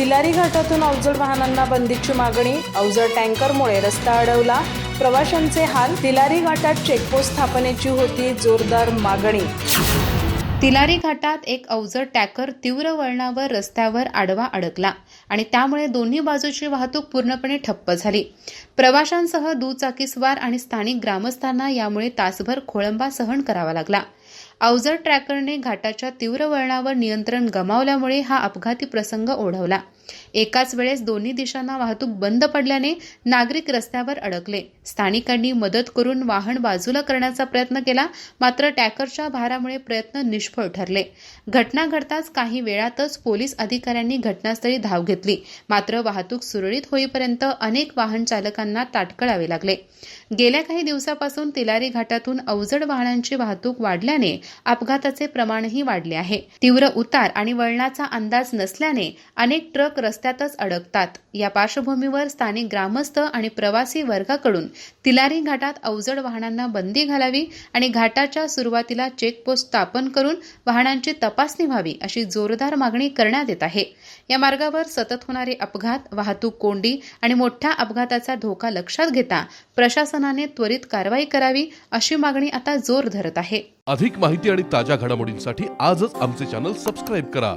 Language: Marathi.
तिलारी घाटातून अवजड वाहनांना बंदीची मागणी अवजड टँकरमुळे रस्ता अडवला. प्रवाशांचे हाल तिलारी घाटात चेकपोस्ट स्थापनेची होती जोरदार मागणी. तिलारी घाटात एक अवजड टॅकर तीव्र वळणावर रस्त्यावर आडवा अडकला आणि त्यामुळे दोन्ही बाजूची वाहतूक पूर्णपणे ठप्प झाली. प्रवाशांसह दुचाकीस्वार आणि स्थानिक ग्रामस्थांना यामुळे तासभर खोळंबा सहन करावा लागला. अवजड ट्रॅकरने घाटाच्या तीव्र वळणावर नियंत्रण गमावल्यामुळे हा अपघाती प्रसंग ओढवला. एकाच वेळेस दोन्ही दिशांना वाहतूक बंद पडल्याने नागरिक रस्त्यावर अडकले. स्थानिकांनी मदत करून वाहन बाजूला करण्याचा प्रयत्न केला मात्र टॅकरच्या भारामुळे प्रयत्न निष्फळ ठरले. घटना घडताच काही वेळातच पोलीस अधिकाऱ्यांनी घटनास्थळी धाव घेतली. मात्र वाहतूक सुरळीत होईपर्यंत अनेक वाहन चालकांना ताटकळावे लागले. गेल्या काही दिवसापासून तिलारी घाटातून अवजड वाहनांची वाहतूक वाढल्याने अपघाताचे प्रमाणही वाढले आहे. तीव्र उतार आणि वळणाचा अंदाज नसल्याने अनेक ट्रक रस्त्यातच अडकतात. या पार्श्वभूमीवर स्थानिक ग्रामस्थ आणि प्रवासी वर्गाकडून तिलारी घाटात अवजड वाहनांना बंदी घालावी आणि घाटाच्या सुरुवातीला चेकपोस्ट स्थापन करून वाहनांची तपासणी व्हावी अशी जोरदार मागणी करण्यात येत आहे. या मार्गावर सतत होणारे अपघात वाहतूक कोंडी आणि मोठ्या अपघाताचा धोका लक्षात घेता प्रशासनाने त्वरित कारवाई करावी अशी मागणी आता जोर धरत आहे. अधिक माहिती आणि ताज्या घडामोडींसाठी आजच आमचे चॅनल सबस्क्राईब करा.